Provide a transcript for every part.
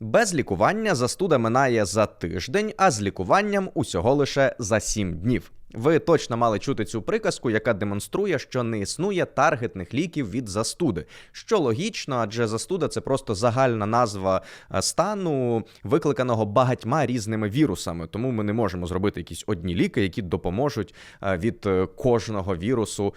Без лікування застуда минає за тиждень, а з лікуванням усього лише за 7 днів. Ви точно мали чути цю приказку, яка демонструє, що не існує таргетних ліків від застуди, що логічно, адже застуда це просто загальна назва е, стану, викликаного багатьма різними вірусами. Тому ми не можемо зробити якісь одні ліки, які допоможуть е, від е, кожного вірусу,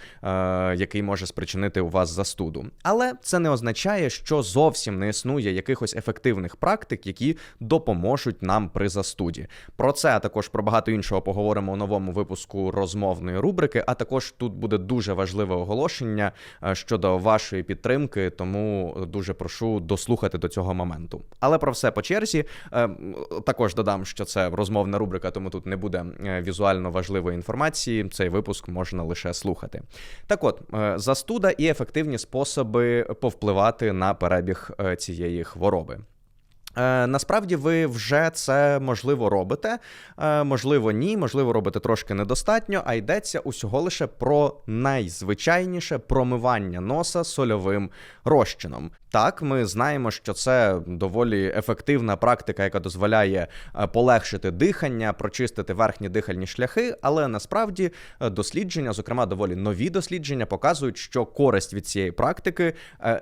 який може спричинити у вас застуду. Але це не означає, що зовсім не існує якихось ефективних практик, які допоможуть нам при застуді. Про це а також про багато іншого поговоримо у новому випуску випуску розмовної рубрики. А також тут буде дуже важливе оголошення е, щодо вашої підтримки, тому дуже прошу дослухати до цього моменту. Але про все по черзі. Е, також додам, що це розмовна рубрика, тому тут не буде е, візуально важливої інформації. Цей випуск можна лише слухати. Так от, застуда і ефективні способи повпливати на перебіг цієї хвороби. Е, Насправді ви вже це можливо робите, е, можливо, ні, можливо, робите трошки недостатньо, а йдеться усього лише про найзвичайніше промивання носа сольовим розчином. Так, ми знаємо, що це доволі ефективна практика, яка дозволяє е, полегшити дихання, прочистити верхні дихальні шляхи, але насправді дослідження, зокрема доволі нові дослідження, показують, що користь від цієї практики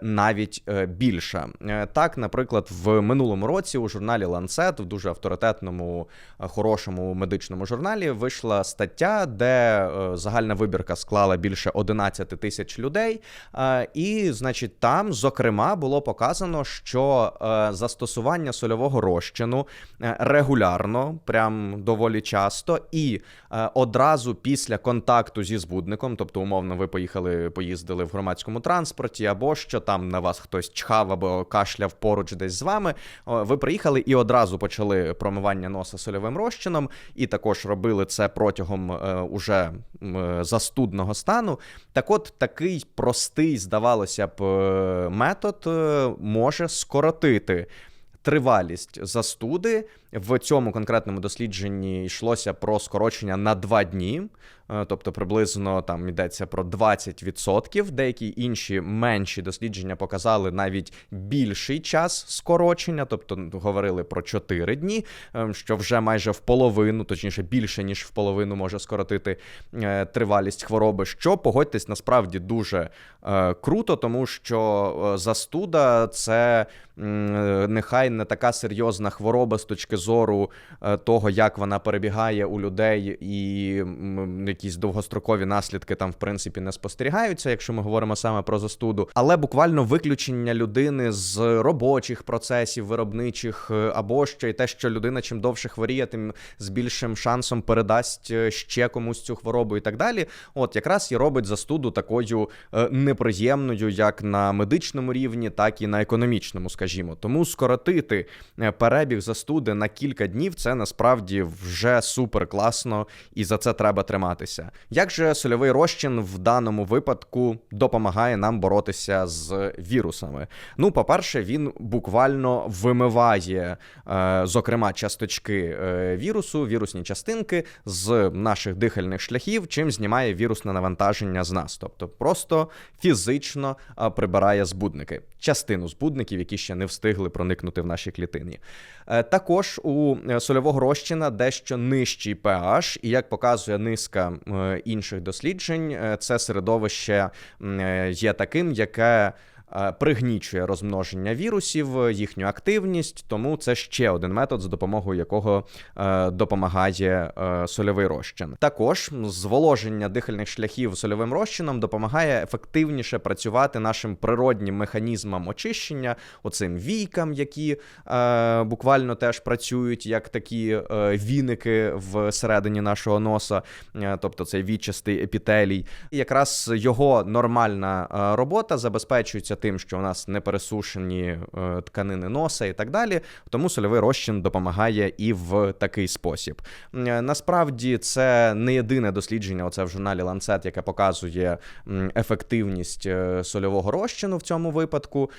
навіть більша. Так, наприклад, в минулому році у журналі Lancet, в дуже авторитетному, хорошому медичному журналі, вийшла стаття, де загальна вибірка склала більше 11 тисяч людей, і, значить, там, зокрема було показано, що е, застосування сольового розчину е, регулярно, прям доволі часто, і е, одразу після контакту зі збудником, тобто, умовно, ви поїхали, поїздили в громадському транспорті, або що там на вас хтось чхав або кашляв поруч десь з вами. Ви приїхали і одразу почали промивання носа сольовим розчином, і також робили це протягом уже застудного стану. Так, от такий простий, здавалося б, метод може скоротити тривалість застуди. В цьому конкретному дослідженні йшлося про скорочення на два дні. Е, тобто приблизно там йдеться про 20%. Деякі інші менші дослідження показали навіть більший час скорочення, тобто говорили про 4 дні, е, що вже майже в половину, точніше більше ніж в половину може скоротити е, тривалість хвороби. Що погодьтесь, насправді дуже круто, тому що застуда це нехай не така серйозна хвороба з точки зору того, як вона перебігає у людей і якісь довгострокові наслідки там, в принципі, не спостерігаються, якщо ми говоримо саме про застуду, але буквально виключення людини з робочих процесів, виробничих, е, або ще й те, що людина чим довше хворіє, тим з більшим шансом передасть е, ще комусь цю хворобу і так далі. От якраз і робить застуду такою е, неприємною, як на медичному рівні, так і на економічному, скажімо. Тому скоротити перебіг застуди на кілька днів це насправді вже супер класно, і за це треба триматися боротися. Як же сольовий розчин в даному випадку допомагає нам боротися з вірусами? Ну, по-перше, він буквально вимиває, е, зокрема, часточки е, вірусу, вірусні частинки з наших дихальних шляхів, чим знімає вірусне навантаження з нас, тобто просто фізично е, прибирає збудники, частину збудників, які ще не встигли проникнути в наші клітини. Також у сольового розчина дещо нижчий pH, і як показує низка інших досліджень, е, це середовище е, є таким, яке Е, пригнічує розмноження вірусів, їхню активність, тому це ще один метод, за допомогою якого е, допомагає е, сольовий розчин. Також зволоження дихальних шляхів сольовим розчином допомагає ефективніше працювати нашим природнім механізмам очищення, оцим війкам, які буквально теж працюють як такі віники всередині нашого носа, тобто цей вічастий епітелій. І якраз його нормальна робота забезпечується тим, що у нас не пересушені е, тканини носа і так далі. Тому сольовий розчин допомагає і в такий спосіб. Е, насправді це не єдине дослідження. Оце в журналі Lancet, яке показує ефективність е, сольового розчину в цьому випадку,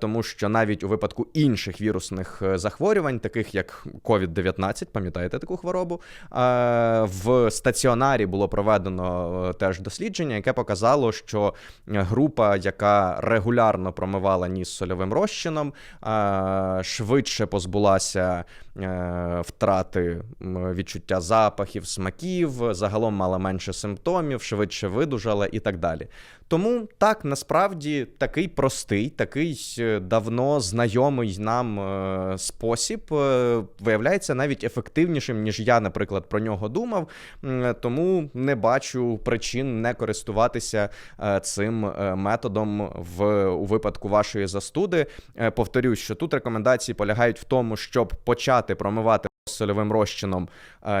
тому що навіть у випадку інших вірусних захворювань, таких як COVID-19, пам'ятаєте таку хворобу, в стаціонарі було проведено теж дослідження, яке показало, що група, яка регулярно регулярно промивала ніс сольовим розчином, швидше позбулася е, втрати відчуття запахів, смаків, загалом мала менше симптомів, швидше видужала і так далі. Тому так насправді такий простий, такий е, давно знайомий нам е, спосіб е, виявляється навіть ефективнішим, ніж я, наприклад, про нього думав. Тому не бачу причин не користуватися цим методом в у випадку вашої застуди. Повторюсь, що тут рекомендації полягають в тому, щоб почати промивати сольовим розчином,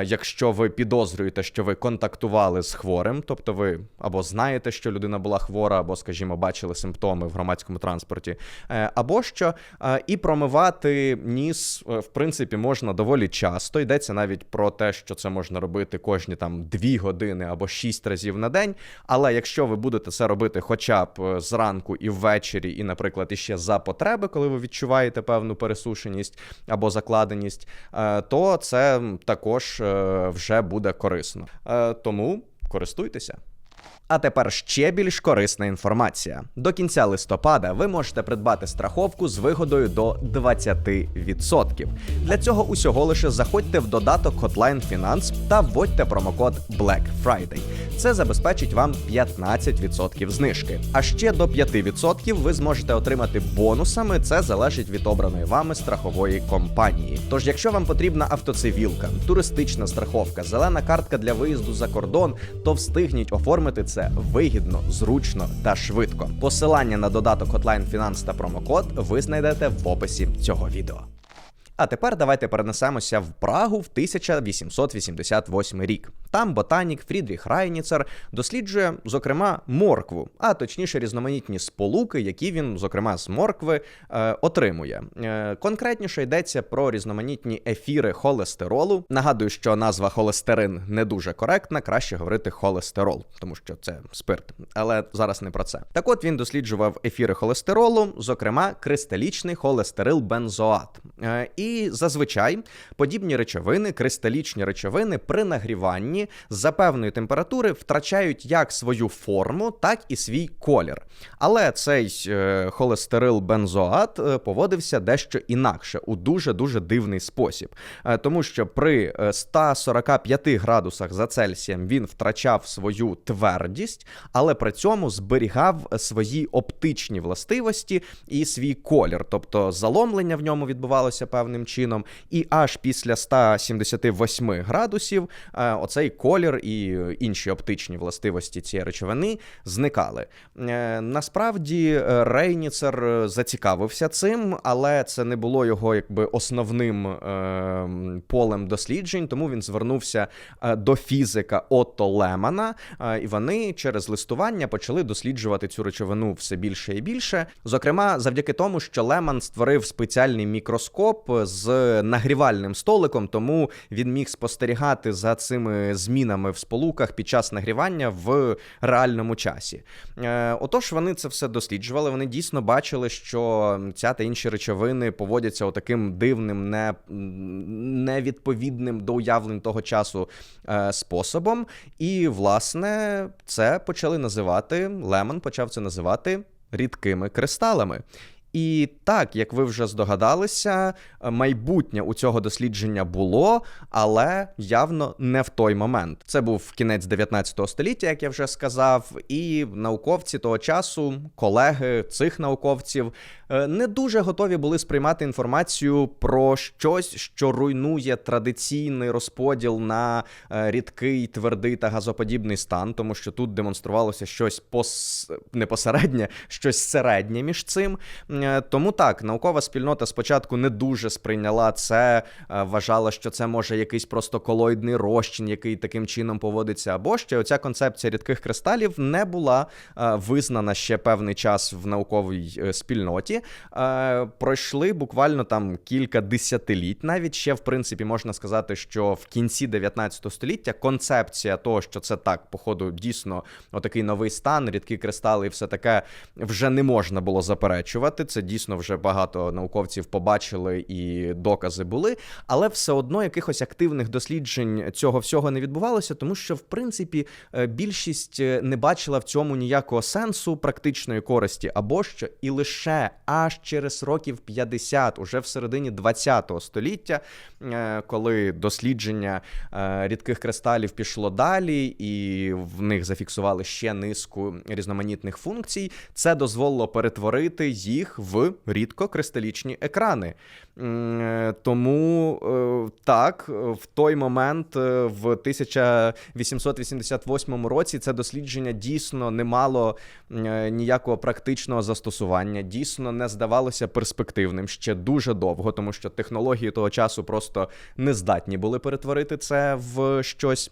якщо ви підозрюєте, що ви контактували з хворим, тобто ви або знаєте, що людина була хвора, або, скажімо, бачили симптоми в громадському транспорті, е, або що е, і промивати ніс, е, в принципі, можна доволі часто. Йдеться навіть про те, що це можна робити кожні там 2 години або 6 разів на день. Але якщо ви будете це робити хоча б е, зранку і ввечері, і, наприклад, іще за потреби, коли ви відчуваєте певну пересушеність або закладеність, е, то це м, е, вже буде корисно. Е, Тому користуйтеся. А тепер ще більш корисна інформація. До кінця листопада ви можете придбати страховку з вигодою до 20%. Для цього усього лише заходьте в додаток Hotline Finance та вводьте промокод Black Friday. Це забезпечить вам 15% знижки. А ще до 5% ви зможете отримати бонусами. Це залежить від обраної вами страхової компанії. Тож, якщо вам потрібна автоцивілка, туристична страховка, зелена картка для виїзду за кордон, то встигніть оформити це вигідно, зручно та швидко. Посилання на додаток Hotline Finance та промокод ви знайдете в описі цього відео. А тепер давайте перенесемося в Прагу в 1888 рік. Там ботанік Фрідріх Райніцер досліджує, зокрема, моркву, а точніше різноманітні сполуки, які він, зокрема, з моркви е, отримує. Е, конкретніше йдеться про різноманітні ефіри холестеролу. Нагадую, що назва холестерин не дуже коректна, краще говорити холестерол, тому що це спирт. Але зараз не про це. Так от він досліджував ефіри холестеролу, зокрема, кристалічний холестерил бензоат. Е, і зазвичай подібні речовини, кристалічні речовини при нагріванні за певної температури втрачають як свою форму, так і свій колір. Але цей е, холестерил бензоат е, поводився дещо інакше, у дуже дуже дивний спосіб. Е, тому що при е, 145 градусах за Цельсієм він втрачав свою твердість, але при цьому зберігав свої оптичні властивості і свій колір, тобто заломлення в ньому відбувалося певним чином, і аж після 178 градусів оцей колір і е, інші оптичні властивості цієї речовини зникали. Е, Насправді е, Рейніцер зацікавився цим, але це не було його якби основним полем досліджень, тому він звернувся до фізика Отто Лемана, і вони через листування почали досліджувати цю речовину все більше і більше. Зокрема, завдяки тому, що Леман створив спеціальний мікроскоп з нагрівальним столиком, тому він міг спостерігати за цими змінами в сполуках під час нагрівання в реальному часі. Е, Отож, вони це все досліджували. Вони дійсно бачили, що ця та інші речовини поводяться отаким дивним, не, невідповідним до уявлень того часу е, способом. І, власне, це почали називати Лемон почав це називати рідкими кристалами. І так, як ви вже здогадалися, майбутнє у цього дослідження було, але явно не в той момент. Це був кінець 19 століття, як я вже сказав, і науковці того часу, колеги цих науковців, е, не дуже готові були сприймати інформацію про щось, що руйнує традиційний розподіл на е, рідкий, твердий та газоподібний стан, тому що тут демонструвалося щось пос... не посереднє, щось середнє між цим. Е, Тому так, наукова спільнота спочатку не дуже сприйняла це, е, вважала, що це може якийсь просто колоїдний розчин, який таким чином поводиться, або ще оця концепція рідких кристалів не була е, визнана ще певний час в науковій спільноті. Пройшли буквально там кілька десятиліть. Навіть ще, в принципі, можна сказати, що в кінці 19 століття концепція того, що це так, походу, дійсно отакий новий стан, рідкі кристали і все таке вже не можна було заперечувати. Це дійсно вже багато науковців побачили і докази були, але все одно якихось активних досліджень цього всього не відбувалося, тому що в принципі е, більшість е, не бачила в цьому ніякого сенсу практичної користі, або що і лише аж через років 50, уже в середині 20 століття, е, коли дослідження рідких кристалів пішло далі, і в них зафіксували ще низку різноманітних функцій, це дозволило перетворити їх в рідкокристалічні екрани. Тому так, в той момент, в 1888 році, це дослідження дійсно не мало ніякого практичного застосування, дійсно не здавалося перспективним ще дуже довго, тому що технології того часу просто не здатні були перетворити це в щось.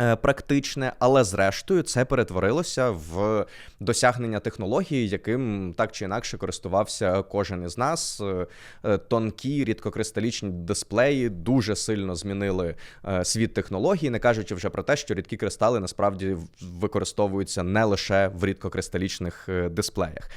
Е, практичне, але зрештою це перетворилося в досягнення технології, яким так чи інакше користувався кожен із нас. Е, е, тонкі рідкокристалічні дисплеї дуже сильно змінили світ технологій, не кажучи вже про те, що рідкі кристали насправді використовуються не лише в рідкокристалічних дисплеях.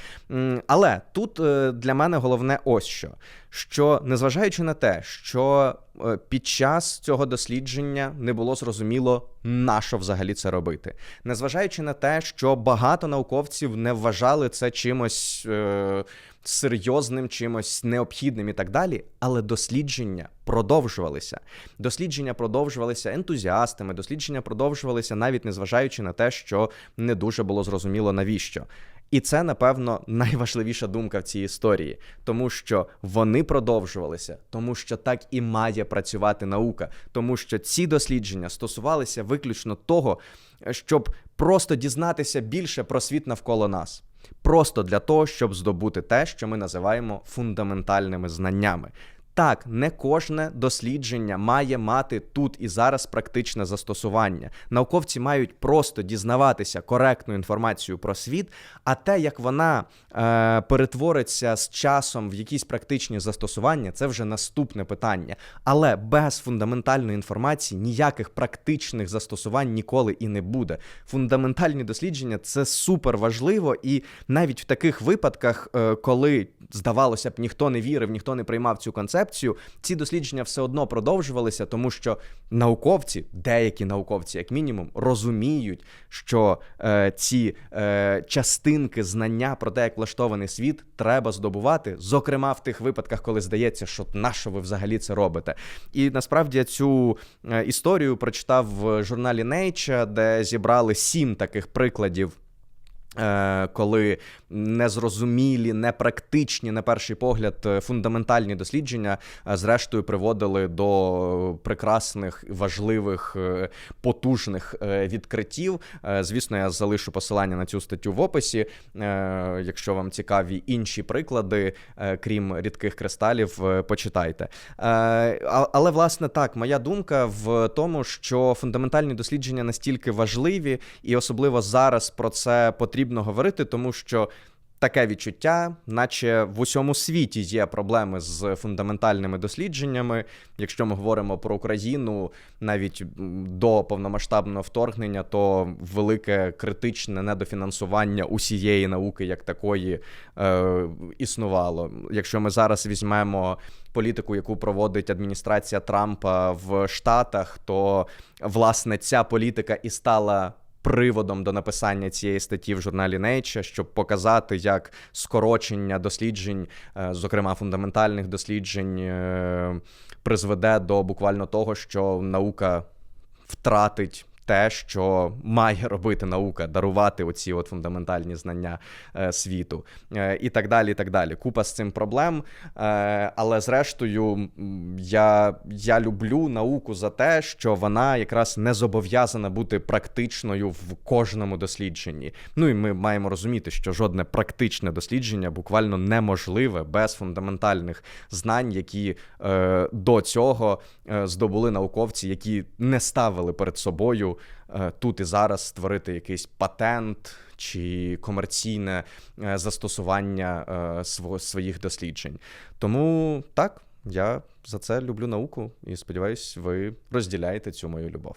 Але тут для мене головне ось що що незважаючи на те, що е, під час цього дослідження не було зрозуміло, на що взагалі це робити, незважаючи на те, що багато науковців не вважали це чимось е, серйозним, чимось необхідним і так далі, але дослідження продовжувалися. Дослідження продовжувалися ентузіастами, дослідження продовжувалися навіть незважаючи на те, що не дуже було зрозуміло навіщо. І це, напевно, найважливіша думка в цій історії, тому що вони продовжувалися, тому що так і має працювати наука, тому що ці дослідження стосувалися виключно того, щоб просто дізнатися більше про світ навколо нас. Просто для того, щоб здобути те, що ми називаємо фундаментальними знаннями. Так, не кожне дослідження має мати тут і зараз практичне застосування. Науковці мають просто дізнаватися коректну інформацію про світ, а те, як вона е, перетвориться з часом в якісь практичні застосування, це вже наступне питання. Але без фундаментальної інформації ніяких практичних застосувань ніколи і не буде. Фундаментальні дослідження це супер важливо, і навіть в таких випадках, е, коли здавалося б, ніхто не вірив, ніхто не приймав цю концепцію. Ці дослідження все одно продовжувалися, тому що науковці, деякі науковці, як мінімум, розуміють, що е, ці е, частинки знання про те, як влаштований світ, треба здобувати, зокрема в тих випадках, коли здається, що на що ви взагалі це робите. І насправді я цю е, історію прочитав в журналі Nature, де зібрали сім таких прикладів. Е, коли незрозумілі, непрактичні, на перший погляд, е, фундаментальні дослідження, е, зрештою приводили до прекрасних, важливих, потужних відкриттів. Звісно, я залишу посилання на цю статтю в описі. Якщо вам цікаві інші приклади, крім рідких кристалів, почитайте. Але власне так, моя думка в тому, що фундаментальні дослідження настільки важливі, і особливо зараз про це потрібно потрібно говорити, тому що. Таке відчуття, наче в усьому світі є проблеми з фундаментальними дослідженнями. Якщо ми говоримо про Україну навіть до повномасштабного вторгнення, то велике критичне недофінансування усієї науки як такої е, існувало. Якщо ми зараз візьмемо політику, яку проводить адміністрація Трампа в Штатах, то власне ця політика і стала приводом до написання цієї статті в журналі Nature, щоб показати, як скорочення досліджень, е, зокрема фундаментальних досліджень, е, призведе до буквально того, що наука втратить те, що має робити наука, дарувати оці от фундаментальні знання е, світу, е, і так далі. і так далі. Купа з цим проблем. Е, але зрештою, я, я люблю науку за те, що вона якраз не зобов'язана бути практичною в кожному дослідженні. Ну і ми маємо розуміти, що жодне практичне дослідження буквально неможливе без фундаментальних знань, які е, до цього здобули науковці, які не ставили перед собою. Е, тут і зараз створити якийсь патент чи комерційне е, застосування е, своїх досліджень. Тому так, я за це люблю науку і сподіваюсь, ви розділяєте цю мою любов.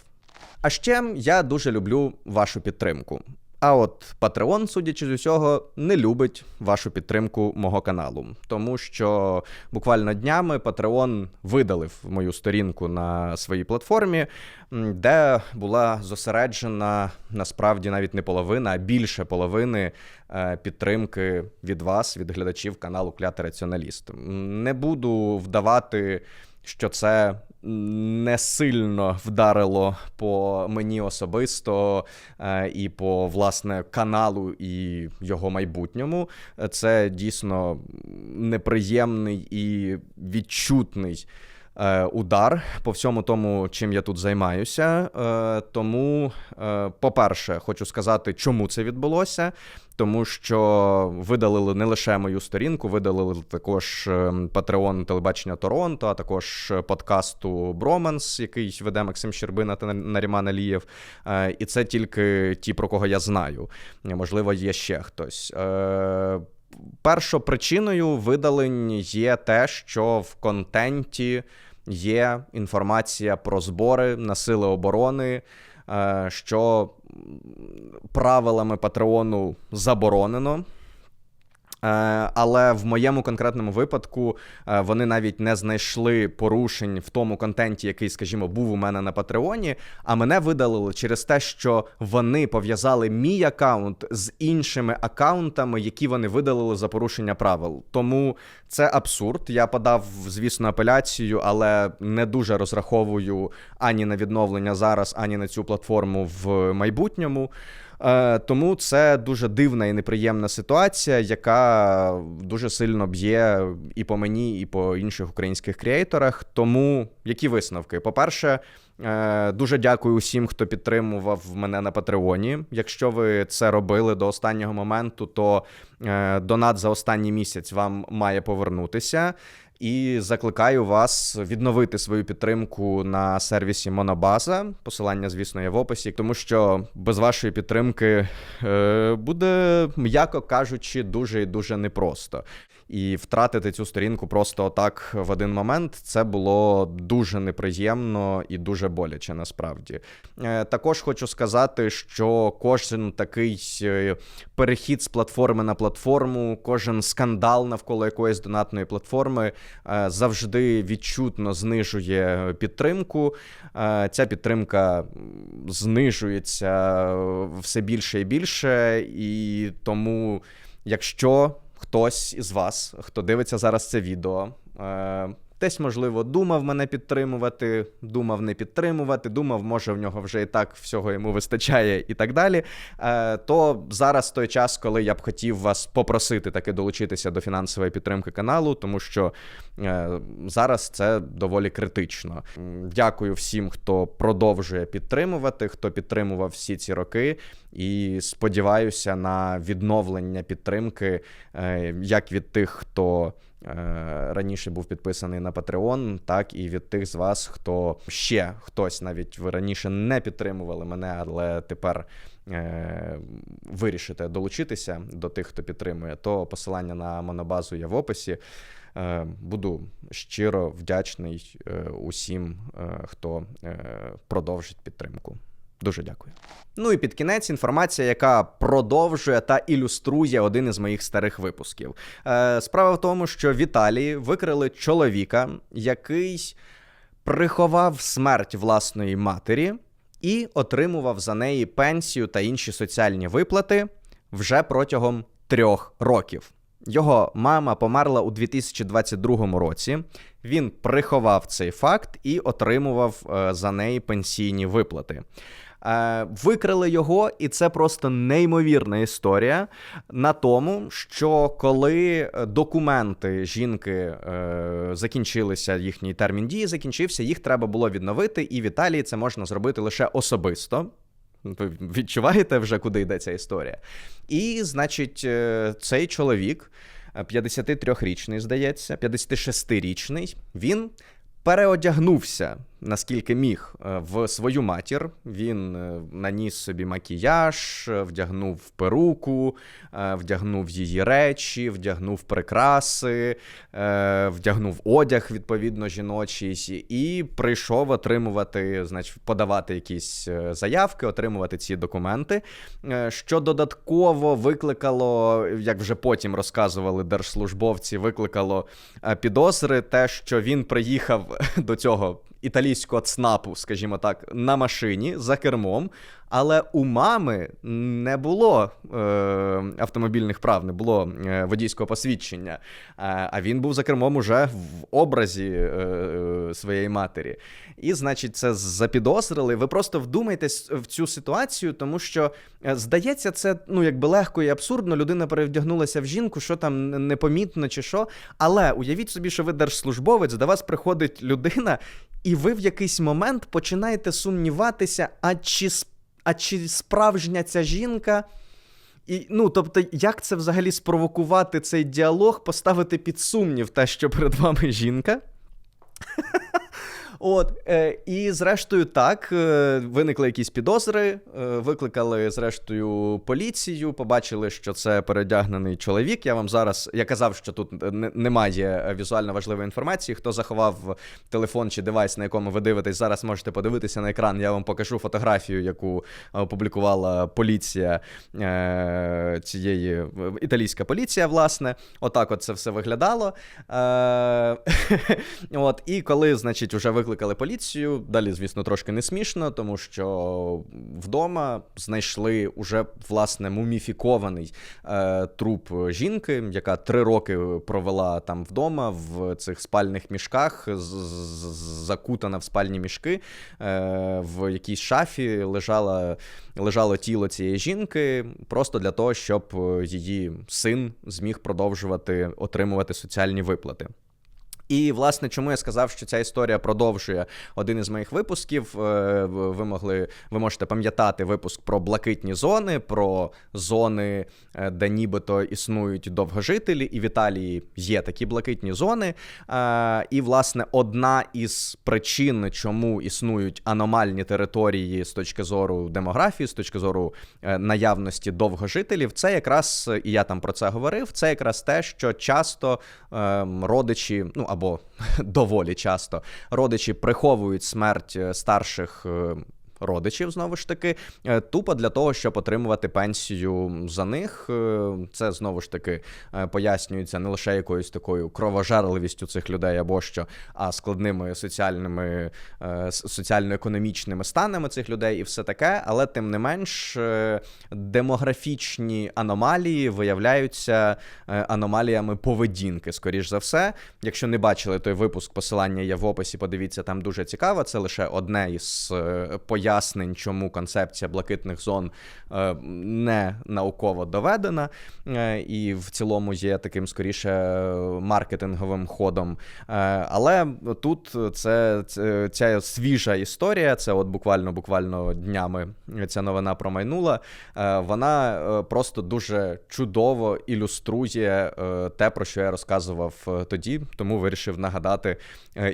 А ще я дуже люблю вашу підтримку. А от Patreon, судячи з усього, не любить вашу підтримку мого каналу, тому що буквально днями Patreon видалив мою сторінку на своїй платформі, де була зосереджена насправді навіть не половина, а більше половини е, підтримки від вас, від глядачів каналу Клятий Раціоналіст. Не буду вдавати, що це не сильно вдарило по мені особисто е, і по власне каналу і його майбутньому. Це дійсно неприємний і відчутний. Е, Удар по всьому тому, чим я тут займаюся. Е, Тому, е, по-перше, хочу сказати, чому це відбулося. Тому що видалили не лише мою сторінку, видалили також Патреон телебачення Торонто, а також подкасту Броманс, який веде Максим Щербина та Наріман Алієв. І це тільки ті, про кого я знаю. Можливо, є ще хтось. Першопричиною видалень є те, що в контенті є інформація про збори на сили оборони, е, що правилами Патреону заборонено. Е, Але в моєму конкретному випадку е, вони навіть не знайшли порушень в тому контенті, який, скажімо, був у мене на Патреоні. А мене видалили через те, що вони пов'язали мій аккаунт з іншими аккаунтами, які вони видалили за порушення правил. Тому це абсурд. Я подав, звісно, апеляцію, але не дуже розраховую ані на відновлення зараз, ані на цю платформу в майбутньому. Е, Тому це дуже дивна і неприємна ситуація, яка дуже сильно б'є і по мені, і по інших українських креаторах. Тому які висновки? По-перше, е, дуже дякую усім, хто підтримував мене на Патреоні. Якщо ви це робили до останнього моменту, то е, донат за останній місяць вам має повернутися. І закликаю вас відновити свою підтримку на сервісі Монобаза. Посилання, звісно, є в описі, тому що без вашої підтримки е, буде, м'яко кажучи, дуже і дуже непросто. І втратити цю сторінку просто отак в один момент це було дуже неприємно і дуже боляче насправді. Е, також хочу сказати, що кожен такий е, перехід з платформи на платформу, кожен скандал навколо якоїсь донатної платформи е, завжди відчутно знижує підтримку. Ця підтримка знижується все більше і більше, і тому, якщо хтось із вас, хто дивиться зараз це відео, е, десь, можливо, думав мене підтримувати, думав не підтримувати, думав, може в нього вже і так всього йому вистачає і так далі. Е, То зараз той час, коли я б хотів вас попросити таки долучитися до фінансової підтримки каналу, тому що е, зараз це доволі критично. Дякую всім, хто продовжує підтримувати, хто підтримував всі ці роки. І сподіваюся на відновлення підтримки е, як від тих, хто раніше був підписаний на Patreon, так і від тих з вас, хто ще хтось навіть ви раніше не підтримували мене, але тепер е, вирішите долучитися до тих, хто підтримує, то посилання на монобазу є в описі. Е, Буду щиро вдячний е, усім, е, хто е, продовжить підтримку. Дуже дякую. Ну і під кінець інформація, яка продовжує та ілюструє один із моїх старих випусків. Е, справа в тому, що в Італії викрили чоловіка, який приховав смерть власної матері і отримував за неї пенсію та інші соціальні виплати вже протягом трьох років. Його мама померла у 2022 році. Він приховав цей факт і отримував е, за неї пенсійні виплати. Е, Викрили його, і це просто неймовірна історія на тому, що коли е, документи жінки е, закінчилися, їхній термін дії закінчився, їх треба було відновити, і в Італії це можна зробити лише особисто. Ви відчуваєте вже, куди йде ця історія? І, значить, цей чоловік, е, 53-річний, здається, 56-річний, він переодягнувся наскільки міг, е, в свою матір. Він е, наніс собі макіяж, е, вдягнув перуку, вдягнув її речі, вдягнув прикраси, вдягнув одяг відповідно жіночий, і прийшов отримувати, значить, подавати якісь заявки, отримувати ці документи, що додатково викликало, як вже потім розказували держслужбовці, викликало підозри, те, що він приїхав до цього італійського ЦНАПу, скажімо так, на машині за кермом. Але у мами не було е, автомобільних прав, не було е, водійського посвідчення. Е, а він був за кермом уже в образі е, е, своєї матері. І, значить, це запідозрили. Ви просто вдумайтесь в цю ситуацію, тому що здається, це ну якби легко і абсурдно. Людина перевдягнулася в жінку, що там непомітно чи що. Але уявіть собі, що ви держслужбовець, до вас приходить людина, і ви в якийсь момент починаєте сумніватися, а чи а чи справжня ця жінка? І, ну, тобто, як це взагалі спровокувати цей діалог, поставити під сумнів те, що перед вами жінка? От, е, і зрештою, так, е, виникли якісь підозри, е, викликали, зрештою, поліцію, побачили, що це передягнений чоловік. Я вам зараз я казав, що тут не- немає візуально важливої інформації. Хто заховав телефон чи девайс, на якому ви дивитесь, зараз можете подивитися на екран. Я вам покажу фотографію, яку е, опублікувала поліція е, цієї італійська поліція, власне. Отак от це все виглядало. Е, от, і коли, значить, вже викликали поліцію, далі, звісно, трошки не смішно, тому що вдома знайшли уже власне муміфікований е, труп жінки, яка три роки провела там вдома в цих спальних мішках, закутана в спальні мішки. Е, в якійсь шафі лежала, лежало тіло цієї жінки, просто для того, щоб її син зміг продовжувати отримувати соціальні виплати. І, власне, чому я сказав, що ця історія продовжує один із моїх випусків. Е, Ви могли, ви можете пам'ятати випуск про блакитні зони, про зони, е, де нібито існують довгожителі, і в Італії є такі блакитні зони. Е, І, власне, одна із причин, чому існують аномальні території з точки зору демографії, з точки зору наявності довгожителів, це якраз, і я там про це говорив, це якраз те, що часто ем, родичі, ну або доволі часто, родичі приховують смерть е, старших. Родичів знову ж таки, е, тупо для того, щоб отримувати пенсію за них. Е, Це знову ж таки е, пояснюється не лише якоюсь такою кровожерливістю цих людей або що, а складними соціальними соціально-економічними станами цих людей і все таке. Але тим не менш, демографічні аномалії виявляються аномаліями поведінки, скоріш за все. Якщо не бачили той випуск, посилання є в описі, подивіться, там дуже цікаво. Це лише одне із е, пояснень, чому концепція блакитних зон е, не науково доведена, е, і в цілому є таким скоріше е, маркетинговим ходом. Але тут це, ця свіжа історія. Це от буквально буквально днями ця новина промайнула. Вона просто дуже чудово ілюструє те, про що я розказував тоді, тому вирішив нагадати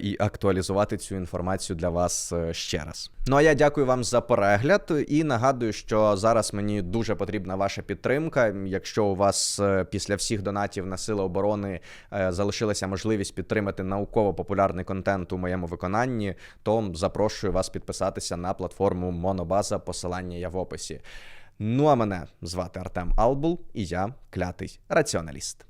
і актуалізувати цю інформацію для вас ще раз. Ну а я дякую вам за перегляд і нагадую, що зараз мені дуже потрібна ваша підтримка. Якщо у вас е, після всіх донатів на сили оборони е, залишилася можливість підтримати науково-популярний контент у моєму виконанні, то запрошую вас підписатися на платформу Монобаза. Посилання є в описі. Ну а мене звати Артем Албул, і я клятий раціоналіст.